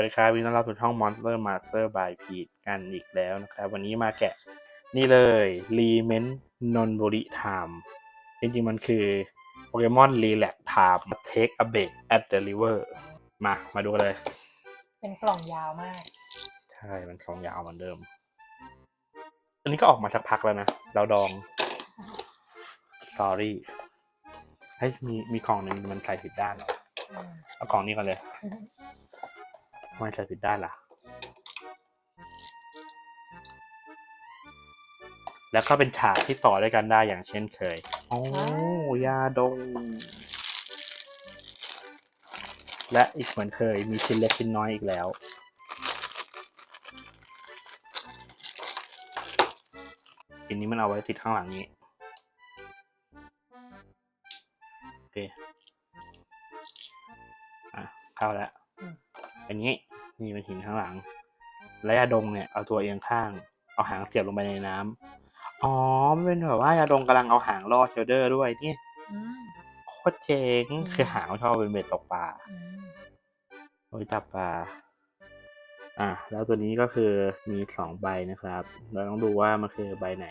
วัสดีครับวินต้อนรับสู่ช่อง Monster Master by Pete กันอีกแล้วนะครับ วันนี้มาแกะนี่เลย r e m e n Non b o r i Time จริงๆมันคือ Pokemon Relax Time Take a break at the river มา มาดูกันเลย เป็นกล่องยาวมาก ใช่ มันสองยาวเหมือนเดิม อันนี้ก็ออกมาสักพักแล้วนะ เราดอง Sorry เฮ้ยมีมีกล่องหนึ่งมันใส่ผิดด้านเหรออืมเอากล่องนี้ก่อนเลย ทำไมใส่ผิดด้านล่ะ แล้วก็เป็นฉากที่ต่อด้วยกันได้อย่างเช่นเคย โอ้ยาดง และอีกเหมือนเคยมีชิ้นเล็กชิ้นน้อยอีกแล้วชิ้นนี้มันเอาไว้ติดข้างหลังนี้ โอเค อะ เข้าแล้วอืมอันนี้ นี่เป็นหินข้างหลัง และยาดงเนี่ยเอาตัวเอียงข้าง เอาหางเสียบลงไปในน้ำอ๋อมันเป็นแบบว่ายาดงกำลังเอาหางล่อเชลเดอร์ด้วยเนี่ยอืมโคตรเจ๋งอืมคือหางชอบเป็นเบ็ดตกปลาอืมโอ้ยจับปลาอะแล้วตัวนี้ก็คือมีสองใบนะครับ เราต้องดูว่ามันคือใบไหน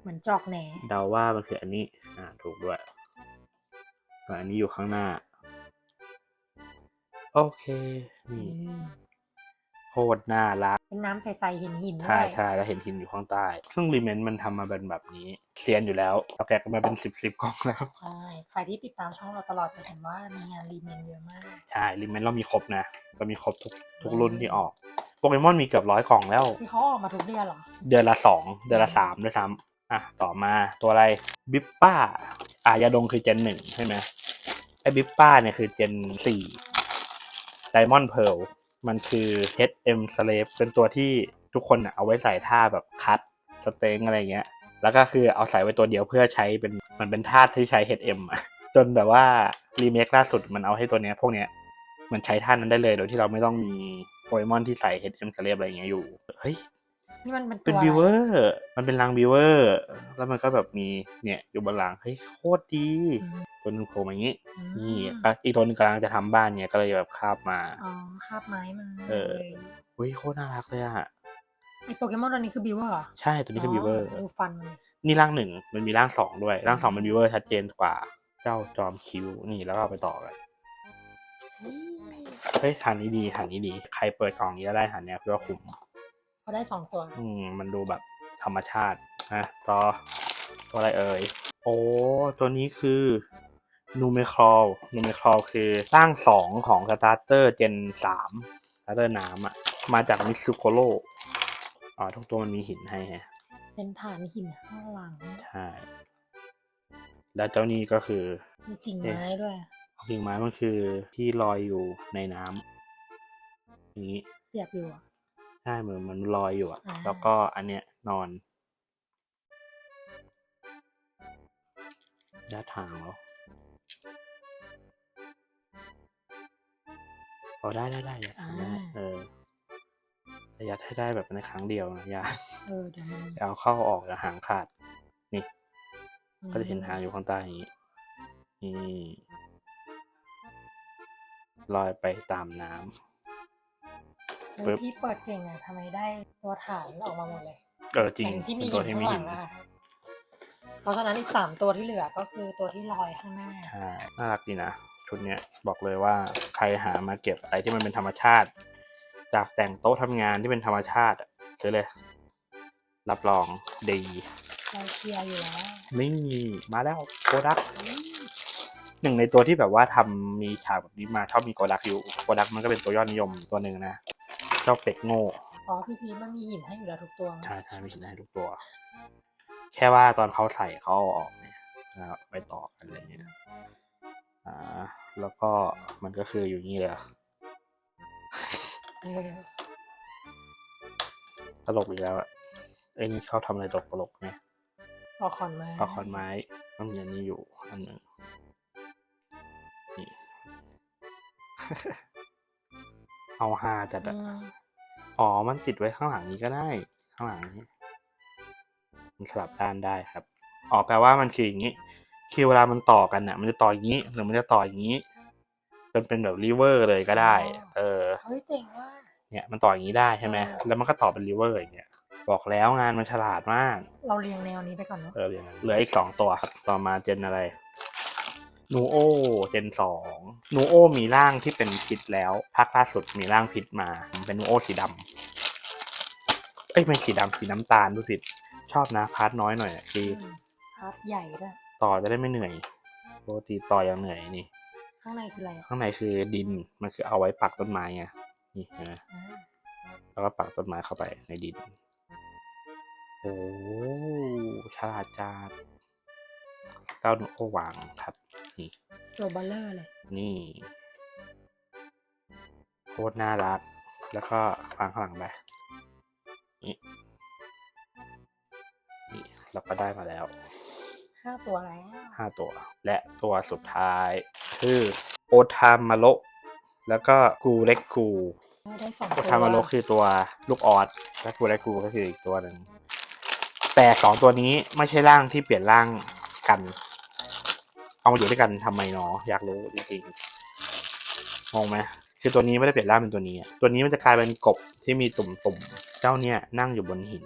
เหมือนจอกแหนเดาว่ามันคืออันนี้ อ่าถูกด้วยส่วนอันนี้อยู่ข้างหน้า โอเค นี่อืมโคตรน่ารัก เป็นน้ำใสๆหินหินๆด้ใช่วยใช่แล้วเห็นหินอยู่ข้างใต้ซึ่งรีเมนต์มันทำมาเป็นแบบนี้เซียนอยู่แล้วเราแกะกันมาเป็นสิบสิบกล่องแล้ว ใช่ใครที่ติดตามช่องเราตลอดจะเห็นว่ามีงานรีเมนเยอะมากใช่รีเมนต์เรามีครบนะเรามีครบทุกทุกรุ่นที่ออก โปเกมอนมีเกือบร้อยกล่องแล้ว ที่เขาออกมาทุกเดือนเหรอ เดือนละสองเดือนละสามด้วยซ้ำอะ ต่อมาตัวอะไรบิปป้า อะยาดงคือเจนหนึ่งใช่ไหมไอ้บิปป้าเนี่ยคือเจนสี่ ไดมอนด์เพลมันคือ HM Slave เป็นตัวที่ทุกคนอะเอาไว้ใส่ท่าแบบคัตสเต็งอะไรเงี้ย แล้วก็คือเอาใส่ไว้ตัวเดียวเพื่อใช้เป็นมันเป็นธาตุที่ใช้ HM อะจนแบบว่ารีเมคล่าสุดมันเอาให้ตัวเนี้ยพวกเนี้ยมันใช้ท่านั้นได้เลยโดยที่เราไม่ต้องมีโปเกมอนที่ใส่ HM Slave อะไรอย่างเงี้ยอยู่ เฮ้ยนี่มันเป็นเป็นตัวบิวเวอะอไรร์ มันเป็นรังบิวเวอร์ แล้วมันก็แบบมีเนี่ยอยู่บนหลัง เฮ้ยโคตรดีอืม ตัวหนึงโผล่มาอย่างนี้อืมนี่อะอีกตัวหนึงกำลังจะทำบ้านเนี่ยก็เลยแบบคาบมาอ๋อคาบไม้มาเออเฮ้ยโคตรน่ารักเลยอะไอโปเกมอนตัวนี้คือบิวเวอร์เหรอใช่ตัวนี้คือบิวเวอร์ดูฟันมันนี่ร่างหนึ่งมันมีร่างสองด้วยร่างสองเป็นบิวเวอร์ชัดเจนกว่า เจ้าจอมคิวนี่แล้วก็เอาไปต่อกันนี่เฮ้ยฐานนี้ดีฐานนี้ดี ใครเปิดกล่องนี้แล้วได้ฐานเนี้ยเพื่อคุ้มเขาได้สองตัว อืมมันดูแบบธรรมชาตินะต่อตัวอะไรเอ่ยโอ้ตัวนี้คือ นูเมครอลนูเมครอลคือร่างสองของสตาร์เตอร์เจนสามสตาร์เตอร์น้ำอะ มาจากมิซูโกโรอ๋อทุกตัวมันมีหินให้ฮะเป็นฐานหินข้างหลัง ใช่ แล้วเจ้านี้ก็คือ มีกิ่งไม้ด้วย กิ่งไม้มันคือที่ลอยอยู่ในน้ำอย่างนี้ เสียบอยู่อะใช่เหมือนมันลอยอยู่อะอ่าแล้วก็อันเนี้ยนอนด้านทางแล้ว พอได้ได้ได้อย่าทำได้เออแต่ยัดให้ได้แบบในครั้งเดียวนะอย่าเออเดี๋ยวมันอย่าเอาเข้าออกอย่าหางขาดนี่ก็จะเห็นหางอยู่ข้างใต้อย่างนี้นี่ลอยไปตามน้ำเออปึ๊บ พี่เปิดเก่งอะทำไมได้ตัวฐานออกมาหมดเลยเออจริงแต่ที่มีเป็นหิตัวนที่ข้างมีหลัหิงนอะเพราะฉะนั้นอีกสามตัวที่เหลือก็คือตัวที่ลอยข้างหน้า ใช่น่ารักดีนะ ชุดเนี้ยบอกเลยว่าใครหามาเก็บอะไรที่มันเป็นธรรมชาติ จากแต่งโต๊ะทำงานที่เป็นธรรมชาติอะซื้อเลย รับรองดีเราเชียร์อยู่แล้วนี่มาแล้วโกดักหนึ่งในตัวที่แบบว่าทำมีฉากแบบนี้มาชอบมีโกดักอยู่โกดักมันก็เป็นตัวยอดนิยมตัวหนึ่งนะเจ้าเป็ดโง่อ๋อพี่พีชมันมีหินให้อยู่แล้วทุกตัวใช่ใช่ไม่ใช่ได้ทุกตัว แค่ว่าตอนเขาใส่เขาเอาออกเนี่ยแล้วไปต่อกันอะไรเงี้ยอ่า แล้วก็มันก็คืออยู่นี่เลยอะเออตลกอีกแล้วอะไอ้นี่ชอบทำอะไรตลกตลกๆเนี่ยปอคอนไม้เอาขอนไม้ต้องมีอันนี้อยู่อันหนึ่งนี่เอาฮาจัดอือะมอ๋อ มันติดไว้ข้างหลังนี้ก็ได้ ข้างหลังนี้ มันสลับด้านได้ครับ อ๋อ แปลว่ามันคืออย่างนี้ คือเวลามันต่อกันน่ะมันจะต่ออย่างนี้ หรือมันจะต่ออย่างนี้โดเป็นเป็นแบบรีเวอร์เลยก็ได้ เออเฮ้ยเจ๋งว่ะเนี่ยมันต่ออย่างนี้ได้ใช่ไหมเออแล้วมันก็ต่อเป็นรีเวอร์อย่างเงี้ยบอกแล้วงานมันฉลาดมาก เราเรียงแนวนี้ไปก่อนเนาะเอออย่างนั้นเหลืออีกสองตัวครับต่อมาเจนอะไรนูโอเจนสองนูโอมีร่างที่เป็นพิษแล้วภาคล่าสุดมีร่างพิษมา เป็นนูโอสีดำเอ้ยไม่สีดำสีน้ำตาลดูผิดชอบนะพาร์ทน้อยหน่อยอะคืออืมพาร์ทใหญ่ด้วย ต่อจะได้ไม่เหนื่อยปกติต่อยังเหนื่อยนี่ ข้างในคืออะไรข้างในคือดินมันคือเอาไว้ปักต้นไม้ไงนี่เห็นไหมอ่าแล้วก็ปักต้นไม้เข้าไปในดิน โอ้ฉลาดจัดเก้าหนูโอวางครับนี่ตัวบัลเลอร์เลย นี่โคตรน่ารัก แล้วก็วางข้างหลังไปนี่นี่เราก็ได้มาแล้ว ห้าตัวแล้วห้าตัว และตัวสุดท้าย คือโอทามาโรแล้วก็กูเล็กกูได้สองโอตัวทามาโรคือตัวลูกออสและกูเล็กกูก็คืออีกตัวหนึ่งแต่สองตัวนี้ไม่ใช่ร่างที่เปลี่ยนร่างกัน เอามาอยู่ด้วยกันทำไมเนาะอยากรู้จริงๆงงไหมคือตัวนี้ไม่ได้เปลี่ยนร่างเป็นตัวนี้อะตัวนี้มันจะกลายเป็นกบที่มีตุ่มๆเจ้าเนี่ยนั่งอยู่บนหิน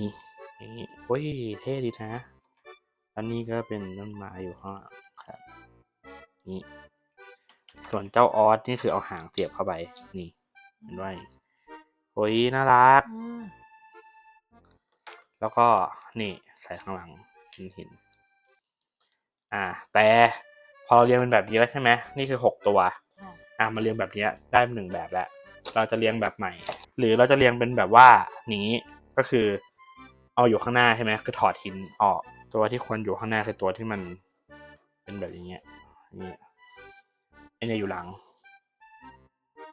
นี่ นี่โอ้ย เท่ดีนะ อันนี้ก็เป็นต้นไม้อยู่ข้างหลังครับ นี่ ส่วนเจ้าออสนี่คือเอาหางเสียบเข้าไป นี่เห็นไหมโอ้ย น่ารักอืมแล้วก็ นี่ ใส่ข้างหลังหินหิน อ่า แต่พอเราเรียงเป็นแบบนี้แล้วใช่ไหม นี่คือหกตัวใช่อะมาเรียงแบบเนี้ยได้หนึ่งแบบแล้ว เราจะเรียงแบบใหม่ หรือเราจะเรียงเป็นแบบว่านี้ ก็คือ เอาอยู่ข้างหน้าใช่ไหมคือถอดหินออก ตัวที่ควรอยู่ข้างหน้าคือตัวที่มันเป็นแบบอย่างเงี้ยอย่างเงี้ยไอเนี่ยอยู่หลัง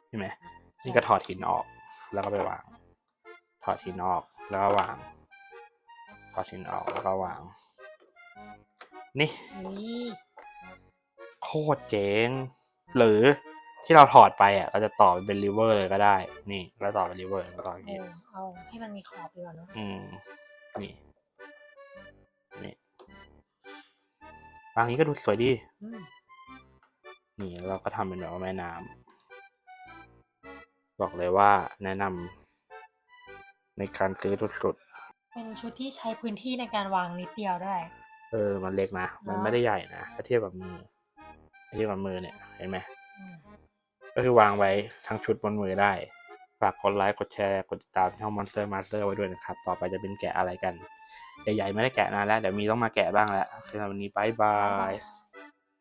ใช่ไหมนี่ก็ถอดหินออก แล้วก็ไปวาง ถอดหินออกแล้วก็วาง ถอดหินออกแล้วก็วางนี่นี่โคตรเจ๋งหรือที่เราถอดไปอะ เราจะต่อเป็นริเวอร์เลยก็ได้ นี่ แล้วต่อเป็นริเวอร์แล้วต่ออย่างเอนี้อเอาให้มันมีขอบดีกว่าเนาะอืม นี่นี่บางนี้ก็ดูสวยดีอืมนี่เราก็ทำเป็นแบบว่าแม่น้ำบอกเลยว่าแนะนำในการซื้อสุดเป็นชุดที่ใช้พื้นที่ในการวางนิดเดียวได้ๆเออ มันเล็กนะ มันเนอะไม่ได้ใหญ่นะถ้าเทียบกับมือถ้าเทียบกับมือเนี่ย เห็นไหมอืมก็คือวางไว้ทั้งชุดบนมือได้ ฝากกดไลค์กดแชร์ กดติดตามช่อง Monster Master ไว้ด้วยนะครับ ต่อไปจะเป็นแกะอะไรกัน ใหญ่ๆไม่ได้แกะนานแล้ว เดี๋ยวมีต้องมาแกะบ้างแล้วคสำหรับวันนี้บายบายย